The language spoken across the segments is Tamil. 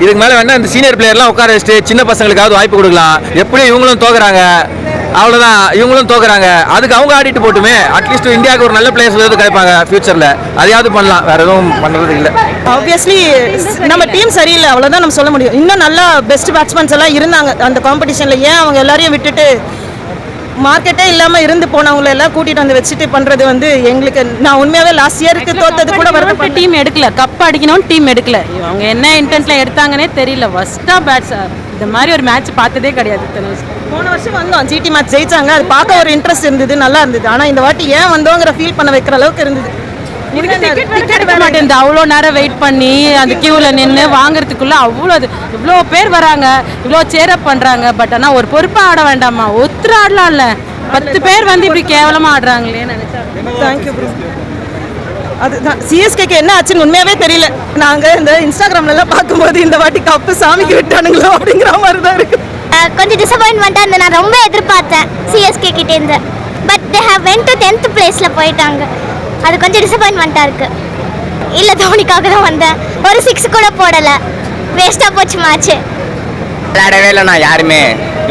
இதுக்கு மேலே வேணா இந்த சீனியர் பிளேயர்லாம் உட்கார வச்சுட்டு சின்ன பசங்களுக்காவது வாய்ப்பு கொடுக்கலாம். எப்படியும் இவங்களும் தோக்குறாங்க. அவ்வளோதான் இவங்களும் தோக்குறாங்க. அதுக்கு அவங்க ஆடிட்டு போட்டுமே. அட்லீஸ்ட் இந்தியாவுக்கு ஒரு நல்ல பிளேயர்ஸ் ஏதாவது கிடைப்பாங்க ஃபியூச்சரில் அதையாவது பண்ணலாம். வேற எதுவும் பண்ணுறது இல்லை. ஆப்வியஸ்லி நம்ம டீம் சரியில்லை. அவ்வளோதான் நம்ம சொல்ல முடியும். இன்னும் நல்லா பெஸ்ட் பேட்ஸ்மேன்ஸ் எல்லாம் இருந்தாங்க அந்த காம்படிஷனில் ஏன் அவங்க எல்லாரையும் விட்டுட்டு மார்க்கெட்டே இல்லாமல் இருந்து போனவங்கள எல்லாம் கூட்டிட்டு வந்து வச்சுட்டு பண்றது வந்து எங்களுக்கு நான் உண்மையாவே லாஸ்ட் இயருக்கு தோத்தது கூட வருது டீம் எடுக்கல. கப் அடிக்கணும்னு டீம் எடுக்கல. அவங்க என்ன இன்டென்ட்ல எடுத்தாங்கன்னே தெரியல. ஃபர்ஸ்டா பேட்ஸ் இந்த மாதிரி ஒரு மேட்ச் பார்த்ததே கிடையாது. போன வருஷம் வந்தோம். ஜிடி மேட்ச் ஜெயிச்சாங்க. அது பார்க்க ஒரு இன்ட்ரெஸ்ட் இருந்தது நல்லா இருந்தது. ஆனால் இந்த வாட்டி ஏன் வந்தோங்கிற ஃபீல் பண்ண வைக்கிற அளவுக்கு இருந்தது. கிடைக்க மாட்டேங்குது அவ்வளோ நேரம் வெயிட் பண்ணி அந்த கியூவில் நின்று வாங்குறதுக்குள்ள அவ்வளோ அது இவ்வளோ பேர் வராங்க இவ்வளோ சேரப் பண்ணுறாங்க பட் ஆனால் ஒரு பொறுப்பாக ஆட வேண்டாமா? ஒத்துரு ஆடலாம்ல பத்து பேர் வந்து இப்படி கேவலமாக ஆடுறாங்களே நினைச்சா. தேங்க்யூ ப்ரோ அதுதான். சிஎஸ்கேக்கு என்ன ஆச்சுன்னு உண்மையாவே தெரியல. நாங்க இந்த இன்ஸ்டாகிராம்ல எல்லாம் பார்க்கும்போது இந்த வாட்டி கப்பு சாமிக்கு விட்டானுங்களோ அப்படிங்கிற மாதிரி தான் இருக்கு கொஞ்சம் டிசப்பாயின்மெண்ட்டாக இருந்தது. நான் ரொம்ப எதிர்பார்த்தேன் சிஎஸ்கே கிட்டேருந்து but they have went to tenth பிளேஸில் போயிட்டாங்க. அது கொஞ்சம் டிசப்பாயின்மெண்ட்டாக இருக்குது இல்லை தோனிக்காக தான் வந்தேன். ஒரு சிக்ஸ் கூட போடலை. வேஸ்ட்டாக போச்சு மேட்ச்சு விளையாடவே இல்லைண்ணா யாருமே.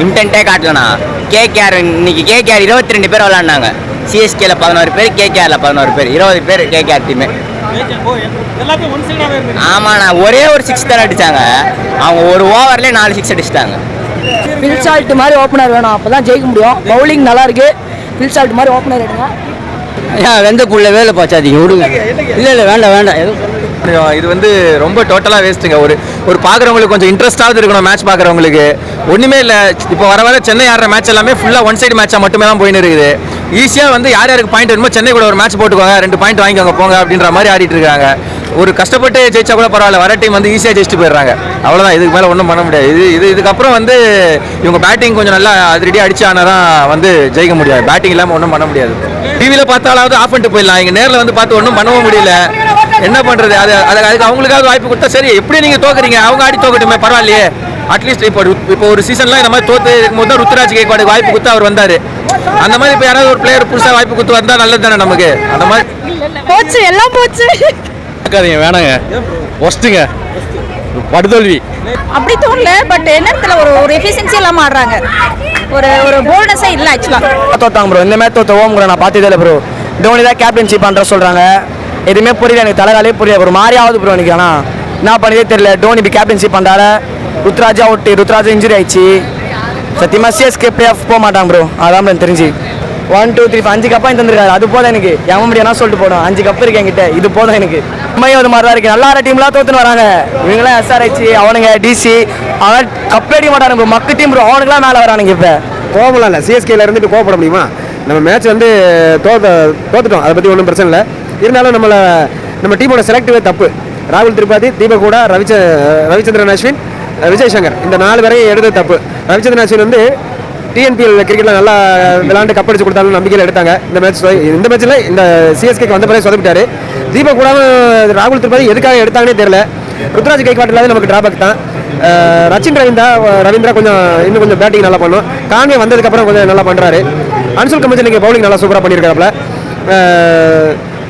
இன்டென்ட்டே காட்டலண்ணா. கேகேஆர் இன்னைக்கு கேகேஆர் இருபத்தி ரெண்டு பேர் விளாண்டாங்க சிஎஸ்கேல பதினோரு பேர் கேகேஆர்ல பதினோரு பேர். இருபது பேர் கேகேஆர் டீமு ஆமாண்ணா ஒரே ஒரு சிக்ஸ் தான் அடிச்சாங்க. அவங்க ஒரு ஓவர்லேயே நாலு சிக்ஸ் அடிச்சிட்டாங்க. பில்சால்ட் மாதிரி ஓப்பனர் வேணும். அப்போ தான் ஜெயிக்க முடியும். பவுலிங் நல்லா இருக்கு. பில்சால்ட் மாதிரி ஓப்பனர் எடுங்க. ஏன் வெந்தக்குள்ள வேலை போச்சாதீங்க விடுங்க. இல்லை இல்லை வேண்டாம் வேண்டாம் எதுவும் இது வந்து ரொம்ப டோட்டலாக வேஸ்ட்டுங்க ஒரு ஒரு பார்க்குறவங்களுக்கு கொஞ்சம் இன்ட்ரெஸ்டாவது இருக்கணும் மேட்ச் பார்க்குறவங்களுக்கு. ஒன்றுமே இல்லை. இப்போ வர வர சென்னை ஆடுற மேட்ச் எல்லாமே ஃபுல்லாக ஒன் சைடு மேட்சாக மட்டுமே தான் போயின்னு இருக்குது. ஈஸியாக வந்து யார் யாருக்கு பாயிண்ட் வேணுமோ சென்னை கூட ஒரு மேட்ச் போட்டுக்கோங்க ரெண்டு பாயிண்ட் வாங்கிக்கோங்க போங்க அப்படின்ற மாதிரி ஆடிட்டு இருக்காங்க. ஒரு கஷ்டப்பட்டு ஜெயிச்சா கூட பரவாயில்ல வர டீம் வந்து ஈஸியாக ஜெயிச்சுட்டு போயிடுறாங்க. அவ்வளோதான் இதுக்கு மேலே ஒன்றும் பண்ண முடியாது. இது இது இதுக்கப்புறம் வந்து இவங்க பேட்டிங் கொஞ்சம் நல்லா அதிரடி அடிச்சு ஆனால் தான் வந்து ஜெயிக்க முடியாது. பேட்டிங் இல்லாமல் ஒன்றும் பண்ண முடியாது. டிவியில் பார்த்தாலாவது ஆஃப் பண்ணிட்டு போயிடலாம். இங்கே நேரில் வந்து பார்த்து ஒன்றும் பண்ணவும் முடியல. என்ன பண்ணுறது அது அது அதுக்கு அவங்களுக்காவது வாய்ப்பு கொடுத்தா சரி. எப்படி நீங்கள் தோக்குறீங்க? அவங்க ஆடி தோக்கட்டுமே பரவாயில்லையே. அட்லீஸ்ட் இப்போ இப்போ ஒரு சீசன்லாம் இந்த மாதிரி தோத்து இருக்கும்போது தான் ருத்ராஜ் கேக்வாடுக்கு வாய்ப்பு கொடுத்து அவர் வந்தார். அந்த மாதிரி இப்போ யாராவது ஒரு பிளேயர் புதுசாக வாய்ப்பு கொடுத்து வந்தால் நல்லது தானே நமக்கு? அந்த மாதிரி போச்சு எல்லாம் போச்சு. பார்க்காதீங்க வேணாங்க. ஒஸ்ட்டுங்க படுதோல்வி. அப்படி தோணல பட் என்னத்துல ஒரு ஒரு எஃபிஷியன்சி இல்லாம ஆடுறாங்க. ஒரு ஒரு போல்ட்னஸே இல்லை ஆக்சுவலாக தோத்தாங்க ப்ரோ இந்த மாதிரி தோத்த ஓம் கூட நான் பார்த்ததே இல்லை ப்ரோ தோனி தான் கேப்டன்ஷிப் பண்ணுற சொல்கிறாங்க எதுவுமே புரியல எனக்கு தலைகாலே புரியல ஒரு மாதிரி ஆகுது ப்ரோ எனக்கு ஆனால் என்ன பண்ணதே தெரியல. டோனி இப்படி கேப்டன்ஷிப் பண்ணுறால ருத்ராஜா அவுட்டு ருத்ராஜா இன்ஜுரி ஆயிடுச்சு. சத்தியமாக சிஎஸ்கே பிளே ஆஃப் போக மாட்டாங்க ப்ரோ அதான் எனக்கு தெரிஞ்சு. ஒன் டூ த்ரீ அஞ்சு கப்பாக தந்திருக்காரு. அது போதும் எனக்கு. எவன் முடியாதுனா சொல்லிட்டு போடும் அஞ்சு கப் இருக்கு என்கிட்ட. இது போதும் எனக்கு. உண்மையும் அது மாதிரி தான் இருக்கு. நல்லா ஆட டீம்லாம் தோத்துன்னு வராங்க. இவங்களாம் எஸ்ஆர்ஹெச் அவனுங்க டிசி அவன் கப் அடிக்க மாட்டானுங்க bro. மக்கு டீம் ப்ரோ அவனுங்களாம் மேலே வரானுங்க இப்போ. கோவம்லாம் இல்லை. சிஎஸ்கேல இருந்துட்டு கோவப்பட முடியுமா? நம்ம மேட்ச் வந்து தோத்த தோத்துட்டோம். அதை பற்றி ஒன்றும் பிரச்சனை இல்லை. இருந்தாலும் நம்மளை நம்ம டீமோட செலக்டிவே தப்பு. ராகுல் திரிபாதி தீபக் கூட ரவிச்ச ரவிச்சந்திரன் அஸ்வின் விஜய் சங்கர். இந்த நாலு பேரையும் எடுத்தது தப்பு. ரவிச்சந்திரன் அஸ்வின் வந்து டிஎன்பிஎல் கிரிக்கெட்டில் நல்லா விளாண்டு கப் அடிச்சு கொடுத்தாலும் நம்பிக்கையில் எடுத்தாங்க. இந்த மேட்ச் இந்த மேட்ச்சில் இந்த சிஎஸ்கேக்கு வந்த பிறகு சொதப்பிட்டாரு. தீபக் கூட ராகுல் திருப்பதி எதுக்காக எடுத்தாங்கன்னே தெரியல. ருத்ராஜ் கைக்வாட் இல்லாத நமக்கு டிராபேக் தான். ரச்சின் ரவீந்தா ரவீந்திரா கொஞ்சம் இன்னும் கொஞ்சம் பேட்டிங் நல்லா பண்ணும். காங்கே வந்ததுக்கப்புறம் கொஞ்சம் நல்லா பண்ணுறாரு அன்சுல் கமிச்சு நீங்கள் பவுலிங் நல்லா சூப்பராக பண்ணியிருக்காப்ல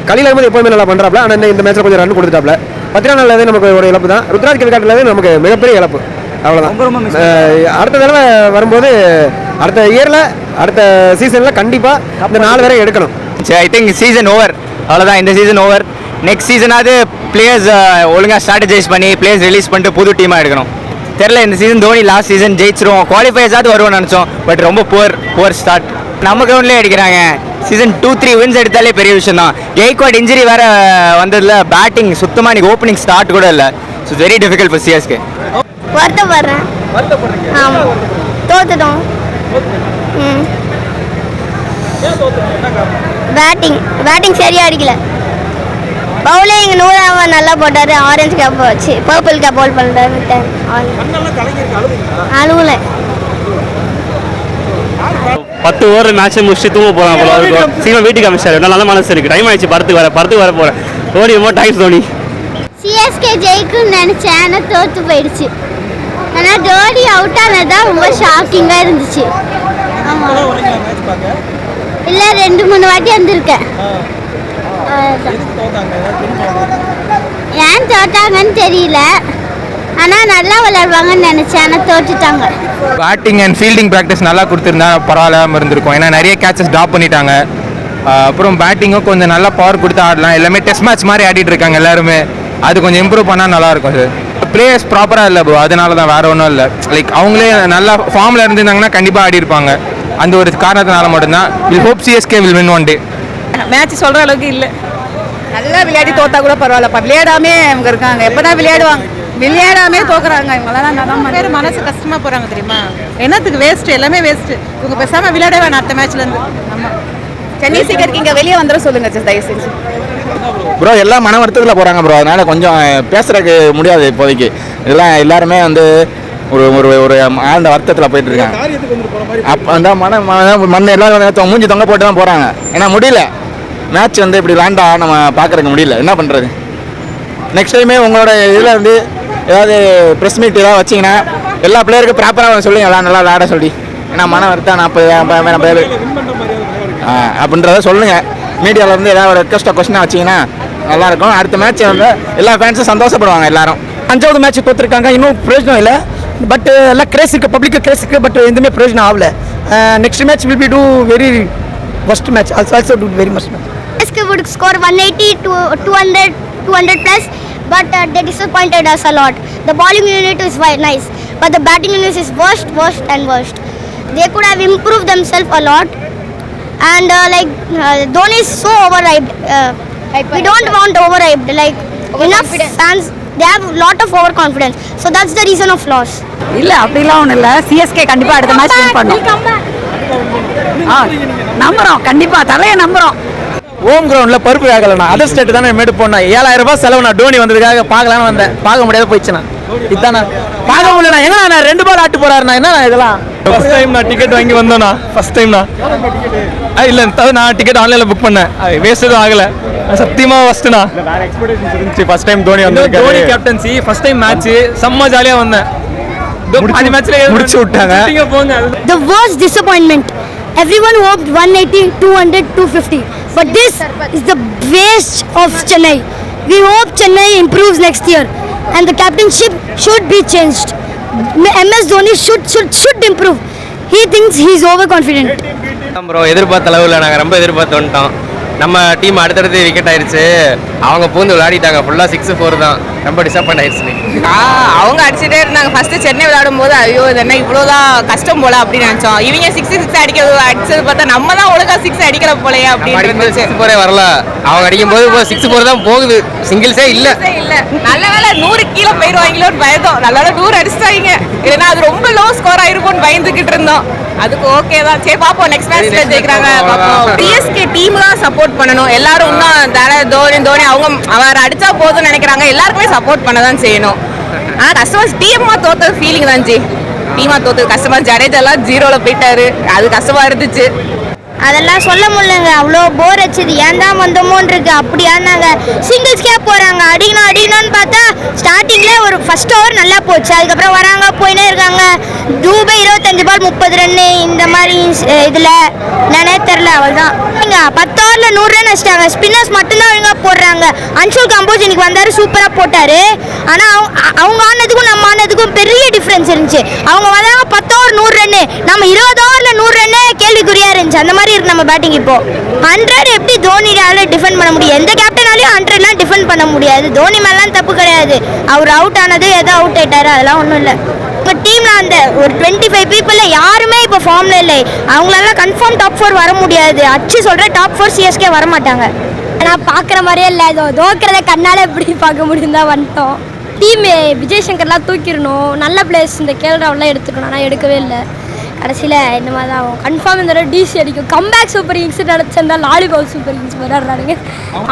கலியில் அகமது எப்போதுமே நல்லா பண்ணுறாப்ல ஆனால் இந்த மேட்ச்சில் கொஞ்சம் ரன் கொடுத்துட்டாப்ல பத்திரா நல்லது நமக்கு ஒரு இழப்பு தான். ருத்ராஜ் கைக்காட்டில் நமக்கு மிகப்பெரிய இழப்பு. அவ்வளோதான் அடுத்த தடவை வரும்போது அடுத்த இயரில் அடுத்த சீசனில் கண்டிப்பாக இந்த நாலு பேரை எடுக்கணும். சரி ஐ திங்க் சீசன் ஓவர் அவ்வளோதான் இந்த சீசன் ஓவர் நெக்ஸ்ட் சீசனாவது பிளேயர்ஸ் ஒழுங்காக ஸ்ட்ராட்டஜைஸ் பண்ணி பிளேயர்ஸ் ரிலீஸ் பண்ணிட்டு புது டீமாக எடுக்கணும். தெரில இந்த சீசன் தோனி லாஸ்ட் சீசன் ஜெயிச்சிரும். குவாலிஃபைஸாவது வருவோம்னு நினச்சோம். பட் ரொம்ப புவர் புவர் ஸ்டார்ட் நம்ம கிரவுண்ட்லேயே அடிக்கிறாங்க. சீசன் டூ த்ரீ வின்ஸ் எடுத்தாலே பெரிய விஷயம் தான் கெய்க்வாட் இன்ஜுரி வேற வந்ததில் பேட்டிங் சுத்தமாக இன்னைக்கு ஓப்பனிங் ஸ்டார்ட் கூட இல்லை. So very difficult for CSK வருத்தப்படுறேன். ஆமாம் தோத்துட்டோம். ம். பேட்டிங். பேட்டிங் சரியாக அடிக்கல. பவுலிங் நூறாவ நல்லா போட்டார். ஆரஞ்சு கேப் வச்சு பர்பிள் கேப் பவுல் பண்ணுறாரு அழுவல. பத்து ஓவர் மேட்ச் முடிச்சுட்டு தூங்க போறான் போல. இருக்கும் சீக்கிரம் வீட்டுக்கு அமைச்சாரு நல்ல மனசு இருக்கு. டைம் ஆயிடுச்சு படத்துக்கு வர படத்துக்கு வர போறேன். தோனி ரொம்ப டைம் தோனி. சிஎஸ்கே ஜெயிக்கும்னு நினச்சேன். ஆனால் தோற்று போயிடுச்சு. ஆனால் டோனி அவுட் ஆனது தான் ரொம்ப ஷாக்கிங்காக இருந்துச்சு. ஆமாம் இல்லை ரெண்டு மூணு வாட்டி வந்திருக்கேன். ஏன் தோட்டாங்கன்னு தெரியல. ஆனால் நல்லா விளையாடுவாங்கன்னு நினச்சேன். ஆனால் தோட்டுட்டாங்க பேட்டிங் அண்ட் ஃபீல்டிங் ப்ராக்டிஸ் நல்லா கொடுத்துருந்தா பரவாயில்லாம இருந்திருக்கும். ஏன்னா நிறைய கேச்சஸ் ட்ராப் பண்ணிட்டாங்க. அப்புறம் பேட்டிங்கும் கொஞ்சம் நல்லா பவர் கொடுத்து ஆடலாம். எல்லாமே டெஸ்ட் மேட்ச் மாதிரி ஆடிட்டு இருக்காங்க எல்லாருமே. அது கொஞ்சம் இம்ப்ரூவ் பண்ணால் நல்லா இருக்கும் சார் பிளேயர்ஸ் ப்ராப்பராக இல்லை ப்ரோ அதனால தான் வேற ஒன்றும் இல்லை. லைக் அவங்களே நல்லா ஃபார்மில் இருந்திருந்தாங்கன்னா கண்டிப்பாக ஆடி இருப்பாங்க. அந்த ஒரு காரணத்தினால மட்டும்தான். Will hope CSK will win one day match சொல்கிற அளவுக்கு இல்லை. நல்லா விளையாடி தோத்தா கூட பரவாயில்லப்பா விளையாடாமே அவங்க இருக்காங்க. எப்பதான் விளையாடுவாங்க? விளையாடாமே தோக்குறாங்க. இவங்களாம் பேர் மனசு கஷ்டமா போறாங்க தெரியுமா? என்னத்துக்கு வேஸ்ட் எல்லாமே வேஸ்ட் இவங்க பேசாம விளையாட வேணாம். அடுத்த மேட்ச்ல இருந்து. ஆமா. சென்னை சீக்கிரம் இங்க வெளியே வந்துட சொல்லுங்க சார் தயவு செஞ்சு ப்ரோ எல்லாம் மன வருத்தத்தில் போகிறாங்க ப்ரோ அதனால கொஞ்சம் பேசுறதுக்கு முடியாது இப்போதைக்கு. எல்லாம் எல்லாருமே வந்து ஒரு ஒரு ஒரு ஆழ்ந்த வருத்தத்தில் போயிட்டு இருக்காங்க. அப்போ அந்த மன மண் எல்லாரும் தொ- மூஞ்சி தொங்க போட்டு தான் போகிறாங்க ஏன்னா முடியல. மேட்ச் வந்து இப்படி விளாண்டா நம்ம பார்க்கறதுக்கு முடியல. என்ன பண்ணுறது நெக்ஸ்ட் டைமே உங்களோட இதில் வந்து ஏதாவது ப்ரெஸ் மீட் ஏதாவது வச்சிங்கன்னா எல்லா பிளேயருக்கும் ப்ராப்பராக சொல்லுங்க. எல்லாம் நல்லா விளாட சொல்லி. ஏன்னா மன வருத்தம் நான் இப்போ ஆ அப்படின்றத சொல்லுங்க. மீடியாவில் இருந்து ஏதாவது ஒரு ரெக்வஸ்ட்டாக கொஸ்டினாக வச்சிங்கன்னா நல்லாயிருக்கும் அடுத்த மேட்ச் வந்து எல்லா ஃபேன்ஸும் சந்தோஷப்படுவாங்க எல்லாரும் அஞ்சாவது மேட்ச் கொடுத்துருக்காங்க இன்னும் பிரயோஜனம் இல்லை பட் எல்லாம் கிரேஸ் இருக்குது பப்ளிக்கு கிரேஸ் பட் எதுவுமே பிரயோஜனம் ஆகல next match will be too very first match also also too very must match S K would score one eighty two two hundred two hundred plus but they disappointed us a lot the bowling unit is why nice but the batting unit is worst worst and worst they could have improve them self a lot and like Dhoni is so over I we don't want overhyped. Like enough fans, they have lot of overconfidence. So that's the reason of loss. இல்ல அப்படிலாம் ஒண்ணும் இல்ல. சிஎஸ்கே கண்டிப்பா அடுத்த மேட்ச் வின் பண்ணும். நம்புறோம் கண்டிப்பா. தலையை நம்புறோம். ஹோம் கிரவுண்டில் பருப்பு வேகலைண்ணா. அதர் ஸ்டேட் தானே மேடு போனேன் ஏழாயிரம் ரூபாய் செலவு நான் டோனி வந்ததுக்காக பார்க்கலான்னு வந்தேன். பார்க்க முடியாத போயிடுச்சுண்ணா. இதுதாண்ணா பார்க்க முடியலண்ணா. எங்கண்ணா நான் ரெண்டு பால் ஆட்டு போறாருண்ணா. என்ன இதெல்லாம்? ஃபர்ஸ்ட் டைம் நான் டிக்கெட் வாங்கி வந்தேண்ணா. ஃபர்ஸ்ட் டைம்ண்ணா இல்லை நான் டிக்கெட் ஆன்லைனில் புக் பண்ணேன். வேஸ்ட் எதுவும் ஆகலை. சத்தியமா ஃபர்ஸ்ட்ண்ணா first time Dhoni Dhoni captaincy first time match செம்ம ஜாலியாக வந்தேன் அந்த மேட்ச்ல முடிச்சு விட்டாங்க. போங்க The worst disappointment. Everyone hoped 180, 200, 250. But this is the waste of Chennai. We hope Chennai improves next year. And the captainship should be changed. MS Dhoni should, should, should improve. He thinks he's overconfident. Bro எதிர்பார்த்த அளவில் நாங்கள் ரொம்ப எதிர்பார்த்து வந்துட்டோம் நம்ம டீம் அடுத்தடுத்து விக்கெட் ஆயிருச்சு. அவங்க பூந்து விளையாடிட்டாங்க. ஃபுல்லாக சிக்ஸ் ஃபோர் தான். ரொம்ப டிசப்பாயிண்ட் ஆயிடுச்சு அவங்க அடிச்சுட்டே இருந்தாங்க. ஃபர்ஸ்ட் சென்னை விளையாடும் போது ஐயோ இது என்ன இவ்வளோதான் கஷ்டம் போல அப்படின்னு நினைச்சோம். இவங்க சிக்ஸ் சிக்ஸ் அடிக்கிறது அடிச்சது பார்த்தா நம்ம தான் ஒழுங்கா சிக்ஸ் அடிக்கிற போலயே அப்படின்னு சிக்ஸ் ஃபோரே வரல. அவங்க அடிக்கும்போது இப்போ சிக்ஸ் ஃபோர் தான் போகுது. சிங்கிள்ஸே இல்லை. இல்ல. நல்ல வேளை நூறு கீழே போயிடுவாங்களோன்னு பயந்தோம். நல்ல வேளை நூறு அடிச்சிட்டாங்க. இல்லைன்னா அது ரொம்ப லோ ஸ்கோர் ஆயிருக்கும்னு பயந்துகிட்டு இருந்தோம். அதுக்கு ஓகே தான். சரி பாப்போம். நெக்ஸ்ட் மேட்ச்ல ஜெயிக்கிறாங்க. பாப்போம். பிஎஸ்கே டீம் தான் சப்போர்ட் பண்ணணும். எல்லாரும் இன்னும் தலை தோனி தோனி அவங்க அவர் அடிச்சா போதும்னு நினைக்கிறாங்க. எல்லாருக்குமே சப்போர்ட் பண்ண தான் செய்யணும் ஆனா கஸ்டமர்ஸ் டீமா தோத்தது ஃபீலிங் தான் ஜி டீமா தோத்தது கஸ்டமர் ஜடேஜா எல்லாம் ஜீரோல போயிட்டாரு. அது கஷ்டமா இருந்துச்சு. அதெல்லாம் சொல்ல முடியலங்க. அவ்வளோ போர் அடிச்சது. ஏன் தான் வந்தோமோன்னு இருக்கு. அப்படி ஆனாங்க சிங்கிள்ஸ்க்கே போகிறாங்க அடிக்கணும் அடிக்கணும்னு பார்த்தா ஸ்டார்டிங்கில் ஒரு ஃபஸ்ட் ஓவர் நல்லா போச்சு. அதுக்கப்புறம் வராங்க போயினே இருக்காங்க. டூபே இருபத்தஞ்சு பால் முப்பது ரன்னு இந்த மாதிரி இதில் நானே தெரில அவள் தான் நீங்கள் பத்து ஓவரில் நூறு ரன் அடிச்சிட்டாங்க. ஸ்பின்னர்ஸ் மட்டும்தான் ஒழுங்காக போடுறாங்க. அன்ஷுல் கம்போஸ் இன்னைக்கு வந்தார் சூப்பராக போட்டார். ஆனால் அவங்க ஆனதுக்கும் நம்ம ஆனதுக்கும் பெரிய டிஃப்ரென்ஸ் இருந்துச்சு. அவங்க வந்தாங்க பத்து ஓவர் நூறு ரன்னு நம்ம இருபது ஓவரில் நூறு ரன்னே கேள்விக்குறியாக இருந்துச்சு. அந்த மாதிரி இருக்கு நம்ம பேட்டிங் இப்போ. ஹண்ட்ரட் எப்படி தோனியால டிஃபெண்ட் பண்ண முடியும்? எந்த கேப்டனாலையும் ஹண்ட்ரட்லாம் டிஃபெண்ட் பண்ண முடியாது. தோனி மேலாம் தப்பு கிடையாது. அவர் அவுட் ஆனது ஏதோ அவுட் ஆயிட்டாரு அதெல்லாம் ஒன்றும் இல்லை. இப்போ டீமில் அந்த ஒரு டுவெண்ட்டி ஃபைவ் பீப்புளில் யாருமே இப்போ ஃபார்மில் இல்லை. அவங்களால கன்ஃபார்ம் டாப் ஃபோர் வர முடியாது. அச்சு சொல்கிற டாப் ஃபோர் சிஎஸ்கே வர மாட்டாங்க நான் பார்க்குற மாதிரியே இல்லை. இதோ தோக்கிறத கண்ணால் எப்படி பார்க்க முடியும் தான் வந்துட்டோம் டீம் விஜய் சங்கர்லாம் தூக்கிடணும். நல்ல பிளேஸ் இந்த கேரளாவெல்லாம் எடுத்துக்கணும். ஆனால் எடுக்கவே இல்லை. கடைசியில் இந்த மாதிரி தான் ஆகும். கன்ஃபார்ம் இந்த தடவை டிசி அடிக்கும். கம்பேக் சூப்பர் கிங்ஸ் நினச்சிருந்தா லாலிபால் சூப்பர் கிங்ஸ் விளையாடுறாங்க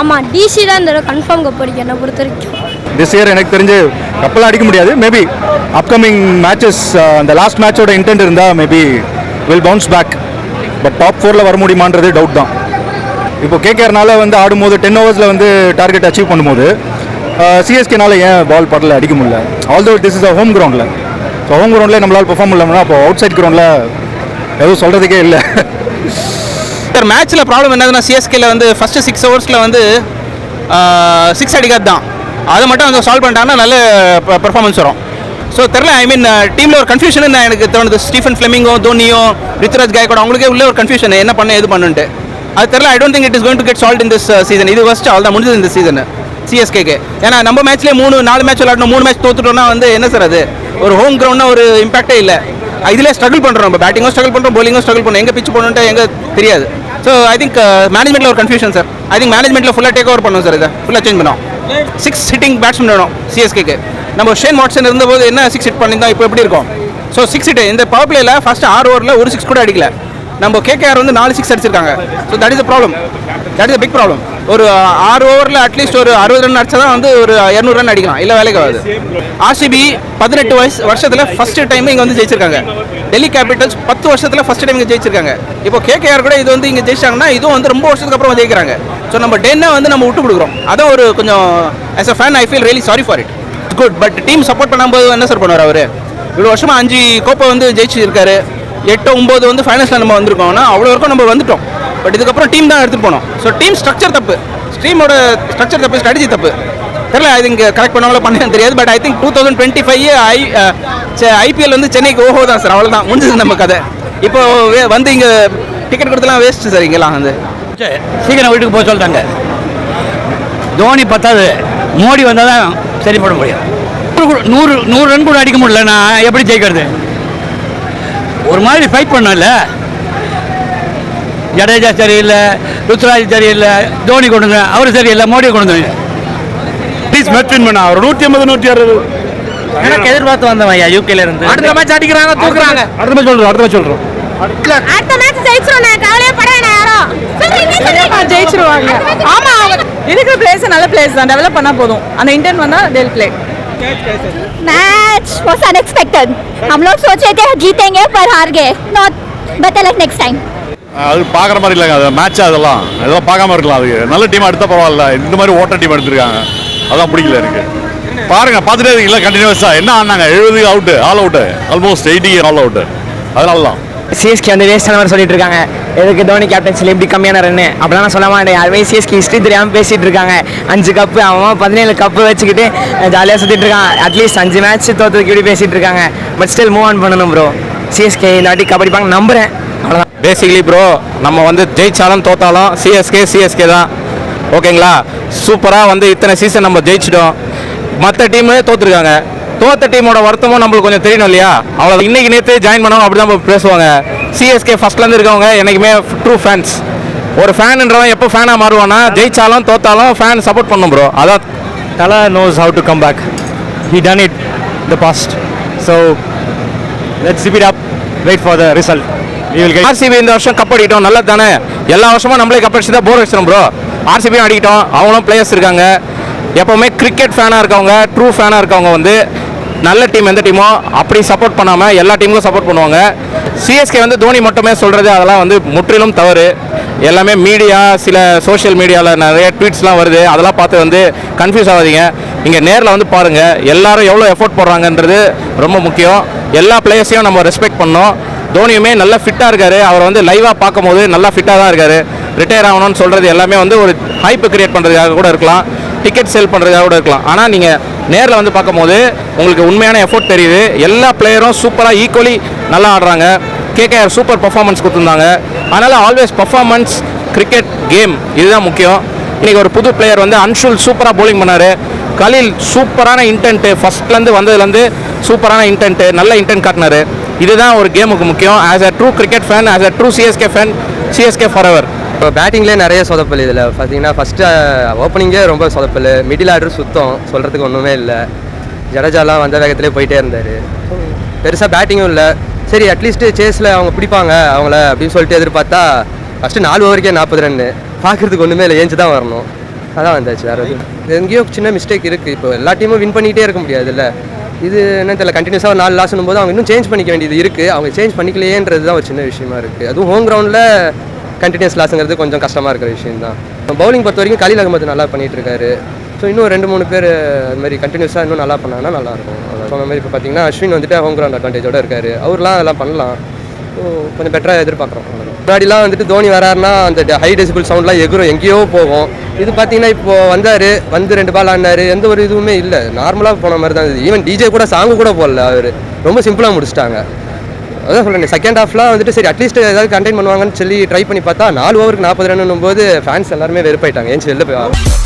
ஆமாம் டிசி தான் இந்த தடவை கன்ஃபார்ம் கப் அடிக்கும் என்னை பொறுத்த வரைக்கும் திஸ் இயர் எனக்கு தெரிஞ்சு கப்பலாம் அடிக்க முடியாது. மேபி அப்கமிங் மேட்சஸ் அந்த லாஸ்ட் மேட்சோட இன்டென்ட் இருந்தால் maybe will bounce back but top ஃபோரில் வர முடியுமான்றது டவுட் தான். இப்போ கேகேஆர்னால வந்து ஆடும்போது டென் ஹவர்ஸில் வந்து டார்கெட் அச்சீவ் பண்ணும்போது uh, சிஎஸ்கேனால ஏன் பால் படல அடிக்க முடியல? Although this is a home கிரவுண்டில் ஸோ ஹோம் கிரவுண்டில் நம்மளால் பெர்ஃபார்ம் பண்ணலாம்னா அப்போ அவுட் சைட் கிரவுண்டில் எதுவும் சொல்கிறதுக்கே இல்லை. சார் மேட்ச்சில் ப்ராப்ளம் என்னதுன்னா சிஎஸ்கேல வந்து ஃபஸ்ட்டு சிக்ஸ் ஹவர்ஸில் வந்து சிக்ஸ் அடிக்காது தான். அதை மட்டும் வந்து சால்வ் பண்ணிட்டாங்கன்னா நல்ல பெர்ஃபார்மன்ஸ் வரும். ஸோ தெரில ஐ மீன் டீமில் ஒரு கன்ஃபியூஷன் எனக்கு தோணுது. ஸ்டீஃபன் ஃபிளமிங்கோ தோனியோ ரித்ராஜ் காயக்கோட அவங்களுக்கே உள்ள ஒரு கன்ஃபியூஷன் என்ன பண்ண எது பண்ணுன்ட்டு. அது தெரில I don't think it is going to get salt in this season இது ஃபஸ்ட் அவள் தான் முடிஞ்சது இந்த சீசன் சிஎஸ்கேக்கு ஏன்னா நம்ம மேட்ச்லேயே மூணு நாலு மேட்ச் விளாடணும் மூணு மேட்ச் தோத்துட்டோம்னா வந்து என்ன சார் அது? ஒரு ஹோம் கிரவுண்ட்னா ஒரு இம்பாக்டே இல்லை. இதிலே ஸ்ட்ரகிள் பண்ணுறோம் நம்ம. பேட்டிங்கும் ஸ்ட்ரகிள் பண்ணுறோம் போலிங்கும் ஸ்ட்ரகிள் பண்ணுறோம் எங்கே பிச் போகணுன்ட்டு எங்கே தெரியாது. ஸோ ஐ திங்க் மேனேஜ்மெண்ட்டில் ஒரு கன்ஃபியூஷன் சார் ஐ திங்க் மேனேஜ்மெண்ட்டில் ஃபுல்லாக டேக் ஓவர் பண்ணுவோம் சார் இதை. ஃபுல்லாக சேஞ்ச் பண்ணோம். சிக்ஸ் ஹிட்டிங் பேட்ஸ்மேன் வேணும் சிஎஸ்கேக்கு நம்ம ஷேன் வாட்ஸன் இருந்தபோது என்ன சிக்ஸ் ஹிட் பண்ணியிருந்தோம் இப்போ எப்படி இருக்கும்? ஸோ சிக்ஸ் ஹிட் இந்த பவர் பிளேயில் ஃபஸ்ட்டு ஆறு ஓவரில் ஒரு சிக்ஸ் கூட அடிக்கல. நம்ம கேகேஆர் வந்து நாலு சிக்ஸ் அடிச்சிருக்காங்க. So that is problem that is big problem ஒரு ஆறு ஓவரில் அட்லீஸ்ட் ஒரு அறுபது ரன் அடிச்சா தான் வந்து ஒரு இரநூறு ரன் அடிக்கலாம். இல்லை வேலைக்கு ஆகாது ஆர்சிபி பதினெட்டு வயசு வருஷத்தில் ஃபர்ஸ்ட் டைம் இங்கே வந்து ஜெயிச்சிருக்காங்க. டெல்லி கேபிட்டல்ஸ் பத்து வருஷத்தில் ஃபர்ஸ்ட் டைம் இங்கே ஜெயிச்சிருக்காங்க. இப்போ கேகேஆர் கூட இது வந்து இங்கே ஜெயிச்சாங்கன்னா இதுவும் வந்து ரொம்ப வருஷத்துக்கு அப்புறம் ஜெயிக்கிறாங்க. ஸோ நம்ம டென்னை வந்து நம்ம விட்டு கொடுக்குறோம். அதான் ஒரு கொஞ்சம் as a fan I feel really sorry for it good but team support பண்ணும்போது என்ன சார் பண்ணுவார் அவர்? இவ்வளோ வருஷமாக அஞ்சு கோப்பை வந்து ஜெயிச்சிருக்காரு. எட்டு ஒம்பது வந்து ஃபைனல்ஸில் நம்ம வந்திருக்கோம்னா அவ்வளோ வரைக்கும் நம்ம வந்துட்டோம். பட் இதுக்கப்புறம் டீம் தான் எடுத்துகிட்டு போனோம். ஸோ டீம் ஸ்ட்ரக்சர் தப்பு. டீமோட ஸ்ட்ரக்சர் தப்பு ஸ்ட்ராட்டஜி தப்பு. தெரியல ஐ திங்க் கரெக்ட் பண்ணாங்களோ பண்ணு தெரியாது. But I think two thousand twenty five I IPL வந்து சென்னைக்கு ஓஹோ தான் சார் அவ்வளோதான் முடிஞ்சது நம்ம கதை. இப்போ வே- வந்து இங்கே டிக்கெட் கொடுத்தலாம் வேஸ்ட் சார் இங்கெல்லாம் வந்து. சீக்கிரம் வீட்டுக்கு போக சொல்லிட்டாங்க. தோனி பத்தாது. மோடி வந்தால் தான் சரி பண்ண முடியும். நூறு நூறு நூறு ரன் கூட அடிக்க முடியல. நான் எப்படி ஜெயிக்கிறது? ஒரு மாதிரி ஃபைட் பண்ணல. ஜடேஜா சரியில்லை ருத்ராஜ் சரியில்லை தோனி கொண்டு வந்தேன் அவர் சரியில்லை மோடியை கொண்டு வந்தேன் ப்ளீஸ் மேட்ச் வின் பண்ணா. ஒரு நூற்றி ஐம்பது நூற்றி அறுபது. எனக்கு எதிர்பார்த்து வந்தவன் ஐயா யூகேல இருந்து? அடுத்த மேட்ச் அடிக்கிறாங்க தூக்குறாங்க. அடுத்த மேட்ச் சொல்கிறோம் அடுத்த மேட்ச் சொல்கிறோம் அடுத்த மேட்ச் ஜெயிச்சிரும் நான் கவலையே பட வேணாம் யாரும் ஜெயிச்சிருவாங்க. ஆமா அவங்க இருக்கிற பிளேஸ் நல்ல பிளேஸ் தான். டெவலப் பண்ணா போதும். அந்த இன்டென்ட் வந்தா tell play match was unexpected हम लोग सोचे थे जीतेंगे पर हार गए not better luck next time அது பார்க்குற மாதிரி இல்லைங்க அது மேட்ச் அதெல்லாம் அதெல்லாம் பார்க்காம இருக்கலாம் அதுக்கு நல்ல டீம் எடுத்தால் பரவாயில்ல இந்த மாதிரி ஓட்ட டீம் எடுத்திருக்காங்க அதான் பிடிக்கல எனக்கு பாருங்க பார்த்துட்டே இருக்கீங்களா கண்டினியூஸாக என்ன ஆனாங்க எழுபது out all out almost eighty all out அதனால தான் சிஎஸ்கே வந்து வேஸ்டான மாதிரி சொல்லிட்டு இருக்காங்க எதுக்கு தோனி கேப்டன்சியில் இப்படி கம்மியான ரன்னு அப்படிலாம் நான் சொல்ல மாட்டேன். யாருமே சிஎஸ்கே ஹிஸ்ட்ரி தெரியாமல் பேசிகிட்டு இருக்காங்க அஞ்சு கப்பு அவன் பதினேழு கப்பு வச்சுக்கிட்டு ஜாலியாக சுற்றிட்டு இருக்கான் அட்லீஸ்ட் அஞ்சு மேட்ச் தோற்றுக்கு இப்படி பேசிகிட்டு இருக்காங்க பட் ஸ்டில் மூவ் ஆன் பண்ணணும் ப்ரோ சிஎஸ்கே இந்த வாட்டி கபடி பாங்க நம்புகிறேன் அவ்வளோதான் பேசிக்கலி ப்ரோ நம்ம வந்து ஜெயிச்சாலும் தோத்தாலும் சிஎஸ்கே சிஎஸ்கே தான். ஓகேங்களா சூப்பராக வந்து இத்தனை சீசன் நம்ம ஜெயிச்சிட்டோம். மற்ற டீமே தோற்றுருக்காங்க தோத்த டீமோட வருத்தமும் நம்மளுக்கு கொஞ்சம் தெரியணும் இல்லையா அவ்வளோ இன்னைக்கு நேற்று ஜாயின் பண்ணவங்க அப்படி தான் பேசுவாங்க சிஎஸ்கே ஃபர்ஸ்ட்லேருந்து இருக்கவங்க என்றைக்குமே ட்ரூ ஃபேன்ஸ் ஒரு ஃபேனுன்றவன் எப்போ ஃபேனாக மாறுவானா ஜெயிச்சாலும் தோத்தாலும் ஃபேன் சப்போர்ட் பண்ணும் ப்ரோ அதான் come back. He done it in the past. So let's zip it up. Wait for the result. We will get. RCB இந்த வருஷம் கப் அடிக்கிட்டோம் நல்லது தானே எல்லா வருஷமும் நம்மளே கப் அடிச்சு தான் போர் வச்சிடும் ப்ரோ ஆர்சிபியும் அடிக்கிட்டோம் அவங்களும் பிளேயர்ஸ் இருக்காங்க எப்போவுமே கிரிக்கெட் ஃபேனாக இருக்கவங்க ட்ரூ ஃபேனாக இருக்கவங்க வந்து நல்ல டீம் எந்த டீமோ அப்படி சப்போர்ட் பண்ணாமல் எல்லா டீமுக்கும் சப்போர்ட் பண்ணுவாங்க. சிஎஸ்கே வந்து தோனி மட்டுமே சொல்கிறது அதெல்லாம் வந்து முற்றிலும் தவறு. எல்லாமே மீடியா சில சோஷியல் மீடியாவில் நிறைய ட்வீட்ஸ்லாம் வருது. அதெல்லாம் பார்த்து வந்து கன்ஃபியூஸ் ஆகாதீங்க. இங்கே நேரில் வந்து பாருங்கள் எல்லாரும் எவ்வளோ எஃபோர்ட் போடுறாங்கன்றது ரொம்ப முக்கியம். எல்லா பிளேயர்ஸையும் நம்ம ரெஸ்பெக்ட் பண்ணோம் தோனியுமே நல்லா ஃபிட்டாக இருக்காரு. அவர் வந்து லைவாக பார்க்கும்போது நல்லா ஃபிட்டாக தான் இருக்காரு. ரிட்டையர் ஆகணும்னு சொல்கிறது எல்லாமே வந்து ஒரு ஹைப்பு கிரியேட் பண்ணுறதுக்காக கூட இருக்கலாம். டிக்கெட் சேல் பண்ணுறதுக்காக கூட இருக்கலாம். ஆனால் நீங்கள் நேரில் வந்து பார்க்கும்போது உங்களுக்கு உண்மையான எஃபோர்ட் தெரியுது. எல்லா பிளேயரும் சூப்பராக ஈக்குவலி நல்லா ஆடுறாங்க. கேகேஆர் சூப்பர் பர்ஃபார்மன்ஸ் கொடுத்துருந்தாங்க. அதனால் ஆல்வேஸ் பர்ஃபார்மன்ஸ் கிரிக்கெட் கேம் இதுதான் முக்கியம். இன்றைக்கி ஒரு புது பிளேயர் வந்து அன்ஷுல் சூப்பராக போலிங் பண்ணார். கலில் சூப்பரான இன்டென்ட்டு ஃபஸ்ட்லேருந்து வந்ததுலேருந்து சூப்பரான இன்டென்ட்டு நல்ல இன்டென்ட் காட்டினார். இதுதான் ஒரு கேமுக்கு முக்கியம். As a true cricket fan as a true CSK fan CSK forever இப்போ பேட்டிங்லேயே நிறைய சொதப்பல் இதில். பார்த்தீங்கன்னா ஃபஸ்ட்டு ஓப்பனிங்கே ரொம்ப சொதப்பல். மிடில் ஆர்டர் சுத்தம். சொல்கிறதுக்கு ஒன்றுமே இல்லை. ஜடேஜாலாம் வந்த வேகத்துலேயே போயிட்டே இருந்தார். பெருசாக பேட்டிங்கும் இல்லை. சரி அட்லீஸ்ட்டு சேஸில் அவங்க பிடிப்பாங்க. அவங்கள அப்படின்னு சொல்லிட்டு எதிர்பார்த்தா ஃபஸ்ட்டு நாலு ஓவருக்கே நாற்பது ரன்னு பார்க்குறதுக்கு ஒன்றுமே இல்லை. ஏஞ்சு தான் வரணும். அதான் வந்தாச்சு. வேறு எதுவும் எங்கேயோ சின்ன மிஸ்டேக் இருக்குது இப்போ எல்லா டீமும் வின் பண்ணிகிட்டே இருக்க முடியாது இல்லை இது என்ன தெரியல. கண்டினியூஸாக நாலு லாஸ்னும் போது அவங்க இன்னும் சேஞ்ச் பண்ணிக்க வேண்டியது இருக்குது அவங்க சேஞ்ச் பண்ணிக்கலையேன்றது தான் ஒரு சின்ன விஷயமா இருக்குது அதுவும் ஹோம் கிரவுண்டில் கண்டினியூஸ் லாஸுங்கிறது கொஞ்சம் கஷ்டமாக இருக்கிற விஷயம் தான் பவுலிங் பொறுத்த வரைக்கும் கலீல் அகமது நல்லா பண்ணிகிட்டு இருக்காரு ஸோ இன்னும் ரெண்டு மூணு பேர் அது மாதிரி கண்டினியூஸாக இன்னும் நல்லா பண்ணாங்கன்னா நல்லாயிருக்கும். சொன்ன மாதிரி இப்போ பார்த்தீங்கன்னா அஸ்வின் வந்துட்டு ஹோம் கிரவுண்ட் அட்வான்டேஜோடு இருக்காரு. அவர்லாம் அதெல்லாம் பண்ணலாம். ஸோ கொஞ்சம் பெட்டராக எதிர்பார்க்குறோம். முன்னாடிலாம் வந்துட்டு தோனி வராருன்னா அந்த ஹை டெசிபிள் சவுண்ட்லாம் எகுரும் எங்கேயோ போகும். இது பார்த்தீங்கன்னா இப்போ வந்தார் வந்து ரெண்டு பால் ஆடினாரு எந்த ஒரு இதுவுமே இல்லை. நார்மலாக போன மாதிரி தான் இருந்தது. ஈவன் டிஜே கூட சாங்கு கூட போடல அவர். ரொம்ப சிம்பிளாக முடிச்சிட்டாங்க. அதான் சொல்கிறேன் செகண்ட் ஹாஃப்லாம் வந்துட்டு சரி அட்லீஸ்ட் ஏதாவது கண்டெயின் பண்ணுவாங்கன்னு சொல்லி ட்ரை பண்ணி பார்த்தா நாலு ஓவருக்கு நாற்பது ரன்னும் போது ஃபேன்ஸ் எல்லாருமே வெறுப்பாயிட்டாங்க. ஏன் வெளில போய்